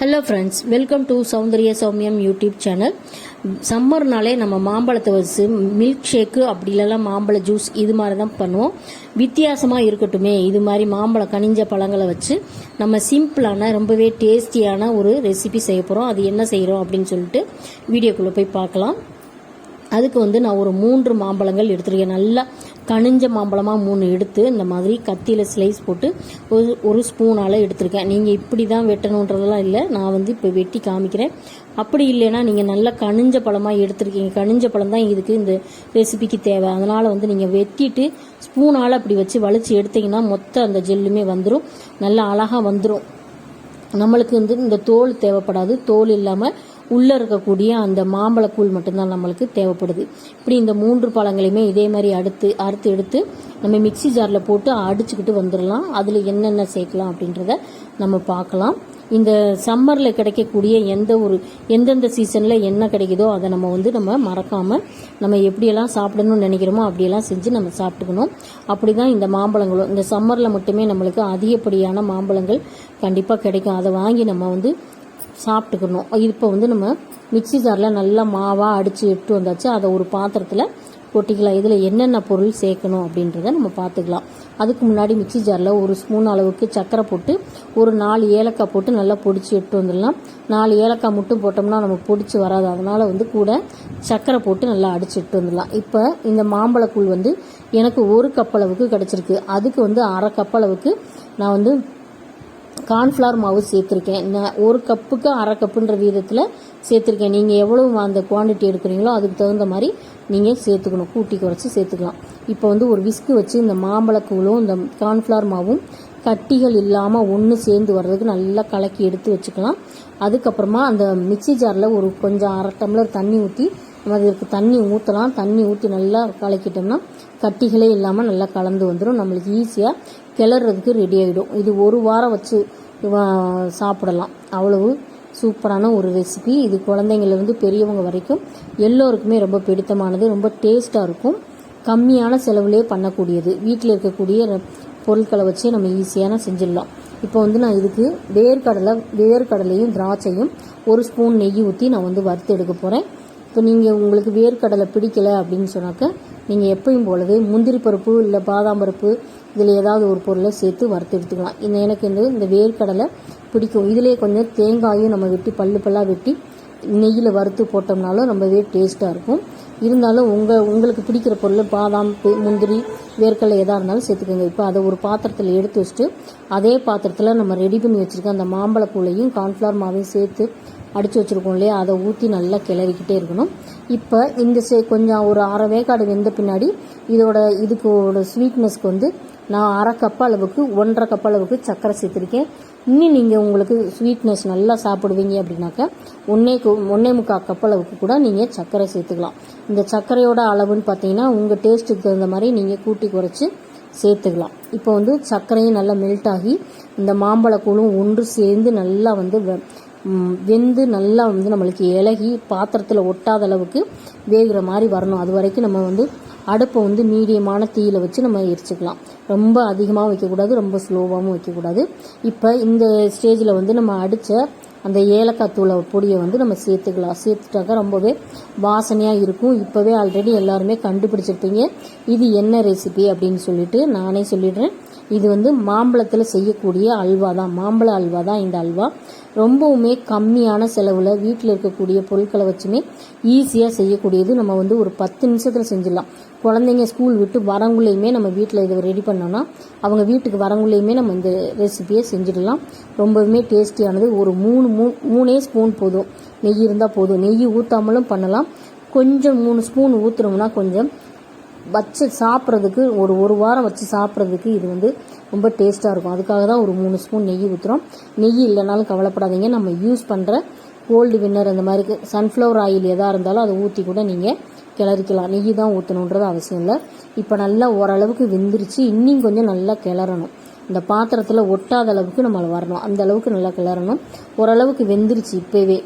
Hello friends welcome to Soundarya சௌமியம் YouTube channel சம்மர்னாலே நம்ம மாம்பழத்தை வச்சு மில்க் ஷேக்கு அப்படி இல்லைன்னா மாம்பழ ஜூஸ் இது மாதிரி தான் பண்ணுவோம். வித்தியாசமாக இருக்கட்டுமே இது மாதிரி மாம்பழம் கனிஞ்ச பழங்களை வச்சு நம்ம சிம்பிளான ரொம்பவே டேஸ்டியான ஒரு ரெசிபி செய்ய போகிறோம் அது என்ன செய்கிறோம் அப்படின்னு சொல்லிட்டு வீடியோக்குள்ளே போய் பார்க்கலாம். அதுக்கு வந்து நான் ஒரு மூன்று மாம்பழங்கள் எடுத்துருக்கேன். நல்லா கனிஞ்ச மாம்பழமாக மூணு எடுத்து இந்த மாதிரி கத்தியில் ஸ்லைஸ் போட்டு ஒரு ஒரு ஸ்பூனால் எடுத்திருக்கேன். நீங்கள் இப்படி தான் வெட்டணுன்றதெல்லாம் இல்லை. நான் வந்து இப்போ வெட்டி காமிக்கிறேன். அப்படி இல்லைன்னா நீங்கள் நல்லா கனிஞ்ச பழமாக எடுத்துருக்கீங்க. கனிஞ்ச பழம் தான் இதுக்கு இந்த ரெசிபிக்கு தேவை. அதனால் வந்து நீங்கள் வெட்டிட்டு ஸ்பூனால் அப்படி வச்சு வலிச்சு எடுத்தீங்கன்னா மொத்த அந்த ஜெல்லுமே வந்துடும் நல்லா அழகாக வந்துடும் நம்மளுக்கு வந்து இந்த தோல் தேவைப்படாது. தோல் இல்லாமல் உள்ளே இருக்கக்கூடிய அந்த மாம்பழக்கூழ் மட்டும்தான் நம்மளுக்கு தேவைப்படுது. இப்படி இந்த மூன்று பழங்களையுமே இதே மாதிரி அடுத்து அறுத்து எடுத்து நம்ம மிக்சி ஜாரில் போட்டு அடிச்சுக்கிட்டு வந்துடலாம். அதில் என்னென்ன சேர்க்கலாம் அப்படின்றத நம்ம பார்க்கலாம். இந்த சம்மரில் கிடைக்கக்கூடிய எந்த ஒரு எந்தெந்த சீசனில் என்ன கிடைக்குதோ அதை நம்ம வந்து நம்ம மறக்காமல் நம்ம எப்படியெல்லாம் சாப்பிடணும்னு நினைக்கிறோமோ அப்படியெல்லாம் செஞ்சு நம்ம சாப்பிட்டுக்கணும். அப்படி தான் இந்த மாம்பழங்களும். இந்த சம்மரில் மட்டுமே நம்மளுக்கு அதிகப்படியான மாம்பழங்கள் கண்டிப்பாக கிடைக்கும். அதை வாங்கி நம்ம வந்து சாப்பிட்டுக்கணும். இப்போ வந்து நம்ம மிக்சி ஜாரில் நல்லா மாவாக அடித்து எடுத்து வந்தாச்சு. அதை ஒரு பாத்திரத்தில் கொட்டிக்கலாம். இதில் என்னென்ன பொருள் சேர்க்கணும் அப்படின்றத நம்ம பார்த்துக்கலாம் அதுக்கு முன்னாடி மிக்சி ஜாரில் ஒரு ஸ்பூன் அளவுக்கு சர்க்கரை போட்டு ஒரு நாலு ஏலக்காய் போட்டு நல்லா பொடிச்சு எடுத்து வந்துடலாம். நாலு ஏலக்காய் மட்டும் போட்டோம்னா நம்ம பொடிச்சு வராது. அதனால் வந்து கூட சர்க்கரை போட்டு நல்லா அடிச்சு எடுத்து வந்துடலாம். இப்போ இந்த மாம்பழக்கூழ் வந்து எனக்கு ஒரு கப் அளவுக்கு கிடச்சிருக்கு. அதுக்கு வந்து அரை கப் அளவுக்கு நான் வந்து கார்ன்ஃப்ளவர் மாவு சேர்த்துருக்கேன். நான் ஒரு கப்புக்கு அரை கப்புன்ற விதத்தில் சேர்த்துருக்கேன். நீங்கள் எவ்வளவு அந்த குவான்டிட்டி எடுக்கிறீங்களோ அதுக்கு தகுந்த மாதிரி நீங்கள் சேர்த்துக்கணும். கூட்டி குறைச்சி சேர்த்துக்கலாம். இப்போ வந்து ஒரு விஸ்கு வச்சு இந்த மாம்பழக்கூழும் இந்த கார்ன்ஃப்ளவர் மாவும் கட்டிகள் இல்லாமல் ஒன்று சேர்ந்து வர்றதுக்கு நல்லா கலக்கி எடுத்து வச்சுக்கலாம். அதுக்கப்புறமா அந்த மிக்சி ஜாரில் ஒரு கொஞ்சம் அரை டம்ளர் தண்ணி ஊற்றி நம்ம அதுக்கு தண்ணி ஊற்றலாம் தண்ணி ஊற்றி நல்லா கலக்கிட்டோம்னா கட்டிகளே இல்லாமல் நல்லா கலந்து வந்துடும் நம்மளுக்கு ஈஸியாக கிளறதுக்கு ரெடி ஆகிடும் இது ஒரு வாரம் வச்சு வா- சாப்பிடலாம். அவ்வளவு சூப்பரான ஒரு ரெசிபி இது குழந்தைங்கள்லேருந்து பெரியவங்க வரைக்கும் எல்லோருக்குமே ரொம்ப பிடித்தமானது ரொம்ப டேஸ்ட்டாக இருக்கும். கம்மியான செலவுலேயே பண்ணக்கூடியது. வீட்டில் இருக்கக்கூடிய பொருட்களை வச்சே நம்ம ஈஸியான செஞ்சிடலாம். இப்போ வந்து நான் இதுக்கு வேர்க்கடலை வேர்க்கடலையும் திராட்சையும் ஒரு ஸ்பூன் நெய் ஊற்றி நான் வந்து வறுத்து எடுக்க போகிறேன் இப்போ நீங்கள் உங்களுக்கு வேர்க்கடலை பிடிக்கல அப்படின்னு சொன்னாக்க நீங்கள் எப்பயும் போலவே முந்திரி பருப்பு இல்லை பாதாம் பருப்பு இதில் ஏதாவது ஒரு பொருளை சேர்த்து வறுத்து எடுத்துக்கலாம். இந்த எனக்கு இந்த இந்த வேர்க்கடலை பிடிக்கும். இதிலே கொஞ்சம் தேங்காயும் நம்ம வெட்டி பல்லு பல்லாக வெட்டி நெய்யில் வறுத்து போட்டோம்னாலும் ரொம்பவே டேஸ்ட்டாக இருக்கும். இருந்தாலும் உங்கள் உங்களுக்கு பிடிக்கிற பொருள் பாதாம் முந்திரி வேர்க்கடலை எதாக இருந்தாலும் சேர்த்துக்கோங்க. இப்போ அதை ஒரு பாத்திரத்தில் எடுத்து வச்சுட்டு அதே பாத்திரத்தில் நம்ம ரெடி பண்ணி வச்சுருக்க அந்த மாம்பழப்பூளையும் கார்ன்ஃப்ளவர் மாவையும் சேர்த்து அடித்து வச்சுருக்கோம் இல்லையா? அதை ஊற்றி நல்லா கிளறிக்கிட்டே இருக்கணும். இப்போ இந்த சே கொஞ்சம் ஒரு அரை வேக்காடு வெந்த பின்னாடி இதோட இதுக்கோட ஸ்வீட்னஸ்க்கு வந்து நான் அரை கப் அளவுக்கு ஒன்றரை கப் அளவுக்கு சர்க்கரை சேர்த்துருக்கேன். இன்னும் நீங்கள் உங்களுக்கு ஸ்வீட்னஸ் நல்லா சாப்பிடுவீங்க அப்படின்னாக்கா ஒன்னே கு- ஒன்னே முக்கால் கப் அளவுக்கு கூட நீங்கள் சர்க்கரை சேர்த்துக்கலாம். இந்த சர்க்கரையோட அளவுன்னு பார்த்தீங்கன்னா உங்கள் டேஸ்ட்டுக்கு தகுந்த மாதிரி நீங்கள் கூட்டி குறைச்சி சேர்த்துக்கலாம். இப்போ வந்து சர்க்கரையும் நல்லா மெல்ட் ஆகி இந்த மாம்பழக்கூழும் ஒன்று சேர்ந்து நல்லா வந்து வெந்து நல்லா வந்து நம்மளுக்கு இலகி பாத்திரத்தில் ஒட்டாத அளவுக்கு வேகிற மாதிரி வரணும். அது வரைக்கும் நம்ம வந்து அடுப்பை வந்து மீடியமான தீயில் வச்சு நம்ம எரிச்சுக்கலாம். ரொம்ப அதிகமாக வைக்கக்கூடாது ரொம்ப ஸ்லோவாகவும் வைக்கக்கூடாது. இப்போ இந்த ஸ்டேஜில் வந்து நம்ம அடித்த அந்த ஏலக்காய் தூளை பொடியை வந்து நம்ம சேர்த்துக்கலாம். சேர்த்துட்டாக்கா ரொம்பவே வாசனையாக இருக்கும். இப்போவே ஆல்ரெடி எல்லாருமே கண்டுபிடிச்சிருப்பீங்க. இது என்ன ரெசிபி அப்படின்னு சொல்லிட்டு நானே சொல்லிடுறேன். இது வந்து மாம்பழத்தில் செய்யக்கூடிய அல்வா தான் மாம்பழ அல்வா தான் இந்த அல்வா. ரொம்பவுமே கம்மியான செலவில் வீட்டில் இருக்கக்கூடிய பொருட்களை வச்சுமே ஈஸியாக செய்யக்கூடியது. நம்ம வந்து ஒரு பத்து நிமிஷத்தில் செஞ்சிடலாம். குழந்தைங்க ஸ்கூல் விட்டு வரங்குள்ளேயுமே நம்ம வீட்டில் இதை ரெடி பண்ணோன்னா அவங்க வீட்டுக்கு வரங்குள்ளேயுமே நம்ம இந்த ரெசிபியை செஞ்சிடலாம். ரொம்பவுமே டேஸ்டியானது ஒரு மூணு மூ மூணே ஸ்பூன் போதும். நெய் இருந்தால் போதும். நெய் ஊற்றாமலும் பண்ணலாம். கொஞ்சம் மூணு ஸ்பூன் ஊற்றுறோம்னா கொஞ்சம் வச்சு சாப்பிட்றதுக்கு ஒரு ஒரு வாரம் வச்சு சாப்பிட்றதுக்கு இது வந்து ரொம்ப டேஸ்ட்டாக இருக்கும். அதுக்காக தான் ஒரு மூணு ஸ்பூன் நெய் ஊற்றுறோம் நெய் இல்லைனாலும் கவலைப்படாதீங்க. நம்ம யூஸ் பண்ணுற கோல்டு வின்னர் அந்த மாதிரி சன்ஃப்ளவர் ஆயில் எதாக இருந்தாலும் அதை ஊற்றி கூட நீங்கள் கிளறிக்கலாம். நெய் தான் ஊற்றணுன்றது அவசியம் இல்லை. இப்போ நல்லா ஓரளவுக்கு வெந்துருச்சு. இன்னும் கொஞ்சம் நல்லா கிளறணும். இந்த பாத்திரத்தில் ஒட்டாத அளவுக்கு நம்மளை வரணும். அந்த அளவுக்கு நல்லா கிளறணும். ஓரளவுக்கு வெந்துருச்சு இப்போவே.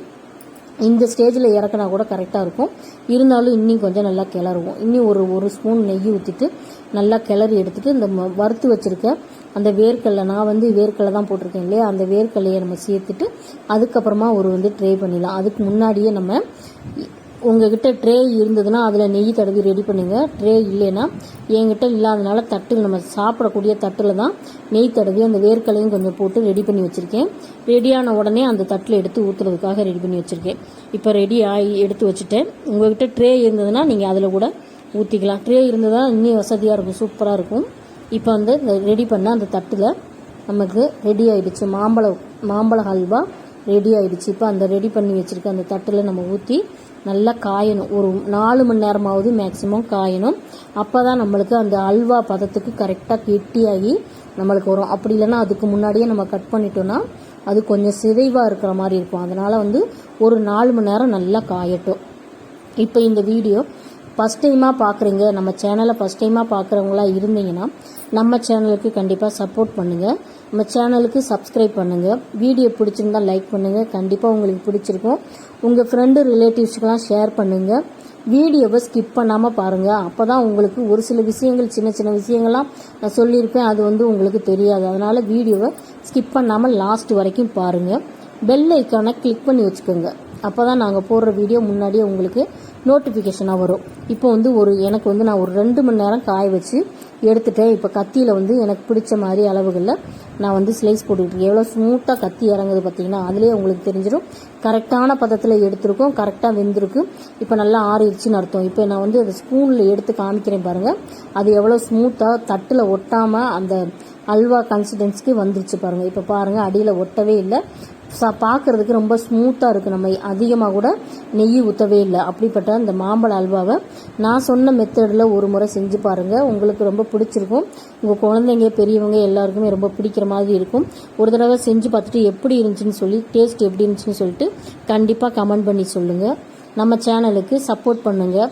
இந்த ஸ்டேஜில் இறக்குனா கூட கரெக்டாக இருக்கும். இருந்தாலும் இன்னும் கொஞ்சம் நல்லா கிளறுவோம். இன்னும் ஒரு ஒரு ஸ்பூன் நெய் ஊற்றிட்டு நல்லா கிளறி எடுத்துகிட்டு இந்த ம- வறுத்து வச்சிருக்க அந்த வேர்க்கடலை நான் வந்து வேர்க்கடலை தான் போட்டிருக்கேன் இல்லையா? அந்த வேர்க்கடலையை நம்ம சேர்த்துட்டு அதுக்கப்புறமா ஒரு வந்து ட்ரை பண்ணிடலாம். அதுக்கு முன்னாடியே நம்ம உங்ககிட்ட ட்ரே இருந்ததுன்னா அதில் நெய் தடவி ரெடி பண்ணுங்க. ட்ரே இல்லைன்னா என்கிட்ட இல்லாதனால தட்டில் நம்ம சாப்பிடக்கூடிய தட்டில் தான் நெய் தடவி அந்த வேர்க்கலையும் கொஞ்சம் போட்டு ரெடி பண்ணி வச்சுருக்கேன். ரெடியான உடனே அந்த தட்டில் எடுத்து ஊற்றுறதுக்காக ரெடி பண்ணி வச்சுருக்கேன். இப்போ ரெடி ஆகி எடுத்து வச்சுட்டேன். உங்ககிட்ட ட்ரே இருந்ததுன்னா நீங்கள் அதில் கூட ஊற்றிக்கலாம் ட்ரே இருந்ததுன்னா இன்னும் வசதியாக இருக்கும் சூப்பராக இருக்கும். இப்போ வந்து இந்த ரெடி பண்ண அந்த தட்டில் நமக்கு ரெடி ஆகிடுச்சு மாம்பழம் மாம்பழ ஹல்வா ரெடி ஆகிடுச்சு இப்போ அந்த ரெடி பண்ணி வச்சுருக்க அந்த தட்டில் நம்ம ஊற்றி நல்லா காயணும். ஒரு நாலு மணி நேரமாவது மேக்ஸிமம் காயணும். அப்போ தான் நம்மளுக்கு அந்த அல்வா பதத்துக்கு கரெக்டாக கெட்டியாகி நம்மளுக்கு வரும். அப்படி இல்லைன்னா அதுக்கு முன்னாடியே நம்ம கட் பண்ணிட்டோன்னா அது கொஞ்சம் சிதைவாக இருக்கிற மாதிரி இருக்கும். அதனால் வந்து ஒரு நாலு மணி நேரம் நல்லா காயட்டும். இப்போ இந்த வீடியோ ஃபஸ்ட் டைமாக பார்க்குறீங்க நம்ம சேனலை ஃபஸ்ட் டைமாக பார்க்குறவங்களா இருந்தீங்கன்னா நம்ம சேனலுக்கு கண்டிப்பாக சப்போர்ட் பண்ணுங்கள் நம்ம சேனலுக்கு சப்ஸ்கிரைப் பண்ணுங்கள் வீடியோ பிடிச்சிருந்தா லைக் பண்ணுங்கள் கண்டிப்பாக உங்களுக்கு பிடிச்சிருக்கும். உங்கள் ஃப்ரெண்டு ரிலேட்டிவ்ஸ்க்கெலாம் ஷேர் பண்ணுங்கள் வீடியோவை ஸ்கிப் பண்ணாமல் பாருங்கள் அப்போ தான் உங்களுக்கு ஒரு சில விஷயங்கள் சின்ன சின்ன விஷயங்கள்லாம் நான் சொல்லியிருப்பேன். அது வந்து உங்களுக்கு தெரியாது. அதனால் வீடியோவை ஸ்கிப் பண்ணாமல் லாஸ்ட் வரைக்கும் பாருங்கள் பெல் ஐக்கானை கிளிக் பண்ணி வச்சுக்கோங்க. அப்போ தான் நாங்கள் போடுற வீடியோ முன்னாடியே உங்களுக்கு நோட்டிஃபிகேஷனாக வரும். இப்போ வந்து ஒரு எனக்கு வந்து நான் ஒரு ரெண்டு மணி நேரம் காய வச்சு எடுத்துட்டேன். இப்போ கத்தியில் வந்து எனக்கு பிடிச்ச மாதிரி அளவுகளில் நான் வந்து ஸ்லைஸ் போட்டுக்கிட்டு எவ்வளோ ஸ்மூத்தாக கத்தி இறங்குது பார்த்தீங்கன்னா அதுலேயே உங்களுக்கு தெரிஞ்சிடும். கரெக்டான பதத்தில் எடுத்திருக்கோம். கரெக்டாக வெந்திருக்கு. இப்போ நல்லா ஆறிடுச்சுன்னு அர்த்தம். இப்போ நான் வந்து அதை ஸ்பூனில் எடுத்து காமிக்கிறேன் பாருங்கள் அது எவ்வளோ ஸ்மூத்தாக தட்டில் ஒட்டாமல் அந்த அல்வா கன்சிஸ்டன்சிக்கு வந்துருச்சு பாருங்கள் இப்போ பாருங்கள் அடியில் ஒட்டவே இல்லை. சா பார்க்குறதுக்கு ரொம்ப ஸ்மூத்தாக இருக்குது நம்ம அதிகமாக கூட நெய் ஊற்றவே இல்லை. அப்படிப்பட்ட அந்த மாம்பழ அல்வாவை நான் சொன்ன மெத்தடில் ஒரு முறை செஞ்சு பாருங்கள் உங்களுக்கு ரொம்ப பிடிச்சிருக்கும். உங்கள் குழந்தைங்க பெரியவங்க எல்லாருக்குமே ரொம்ப பிடிக்கிற மாதிரி இருக்கும். ஒரு தடவை செஞ்சு பார்த்துட்டு எப்படி இருந்துச்சுன்னு சொல்லி டேஸ்ட் எப்படி இருந்துச்சுன்னு சொல்லிட்டு கண்டிப்பாக கமெண்ட் பண்ணி சொல்லுங்கள் நம்ம சேனலுக்கு சப்போர்ட் பண்ணுங்கள்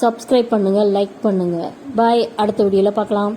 சப்ஸ்கிரைப் பண்ணுங்கள் லைக் பண்ணுங்கள் பாய் அடுத்த வீடியோவில் பார்க்கலாம்.